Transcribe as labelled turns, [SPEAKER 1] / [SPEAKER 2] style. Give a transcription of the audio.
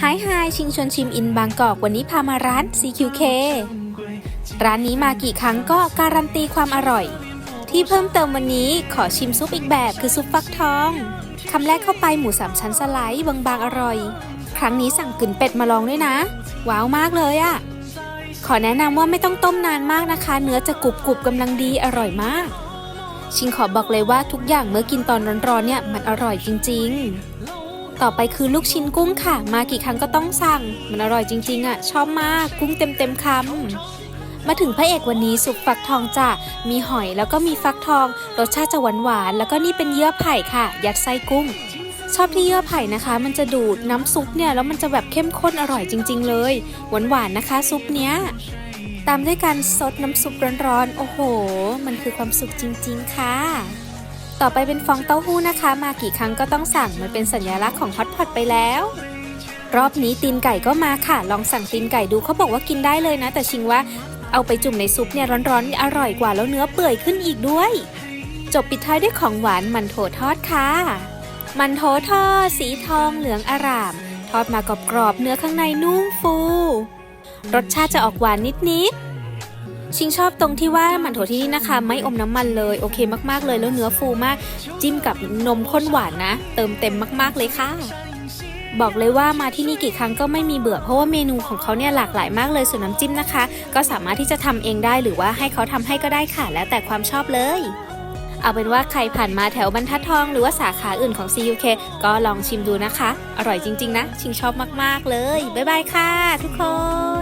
[SPEAKER 1] ไฮไฮชิงชวนชิมอินบางกอกวันนี้พามาร้าน CQK ร้านนี้มากี่ครั้งก็การันตีความอร่อย ที่เพิ่มเติมวันนี้ขอชิมซุปอีกแบบคือซุปฟักทองคำแรกเข้าไปหมูสามชั้นสไลด์บางๆอร่อย ครั้งนี้สั่งกึ่นเป็ดมาลองด้วยนะ ว้าวมากเลยอะขอแนะนำว่าไม่ต้องต้มนานมากนะคะ เนื้อจะกรุบกรุบกำลังดีอร่อยมาก ชิงขอบอกเลยว่าทุกอย่างเมื่อกินตอนร้อนๆเนี่ยมันอร่อยจริง ๆ ต่อไปคือลูกชิ้นกุ้งค่ะ มากี่ครั้งก็ต้องสั่ง มันอร่อยจริงๆอะ ชอบมากกุ้งเต็มเต็มๆคำมาถึงพระเอกวันนี้สุปฟักทองจ้ะมีหอยแล้วก็มีฟักทอง รสชาติจะหวานหวานๆแล้วก็นี่เป็นเยื่อไผ่ค่ะ ยัดไส้กุ้ง ชอบที่เยื่อไผ่นะคะ มันจะดูดน้ำซุปเนี่ยแล้วมันจะแบบเข้มข้นอร่อยจริง ๆ เลยหวานหวานๆนะคะ ซุปเนี้ยตามด้วยการซดน้ำซุปร้อนๆโอ้โห มันคือความสุขจริง ๆ ค่ะ ต่อไปเป็นฟองเต้าหู้นะคะ มากี่ครั้งก็ต้องสั่งมันเป็นสัญลักษณ์ของฮอตพอตไปแล้ว รอบนี้ตีนไก่ก็มาค่ะ ลองสั่งตีนไก่ดูเขาบอกว่ากินได้เลยนะ แต่ชิงว่าเอาไปจุ่มในซุปเนี่ยร้อนๆ อร่อยกว่าแล้วเนื้อเปื่อยขึ้นอีกด้วย จบปิดท้ายด้วยของหวานมันโถทอดค่ะ มันโถทอด สีทองเหลืองอร่าม ทอดมากรอบๆเนื้อข้างในนุ่มฟู รสชาติจะออกหวานนิดๆ ชิงชอบตรงที่ว่ามันโถที่นี่นะคะ ไม่อมน้ำมันเลยโอเคมากๆเลยแล้วเนื้อฟูมาก จิ้มกับนมข้นหวานนะ เติมเต็มมากๆเลยค่ะ บอกเลยว่ามาที่นี่กี่ครั้งก็ไม่มีเบื่อเพราะว่าเมนูของเขาเนี่ยหลากหลายมากเลยส่วนน้ำจิ้มนะคะ ก็สามารถที่จะทำเองได้หรือว่าให้เขาทำให้ก็ได้ค่ะแล้วแต่ความชอบเลยเอาเป็นว่าใครผ่านมาแถวบรรทัดทอง หรือว่าสาขาอื่นของ CUK ก็ลองชิมดูนะคะ อร่อยจริง ๆ นะ ชิงชอบมาก ๆ เลย บ๊ายบายค่ะทุกคน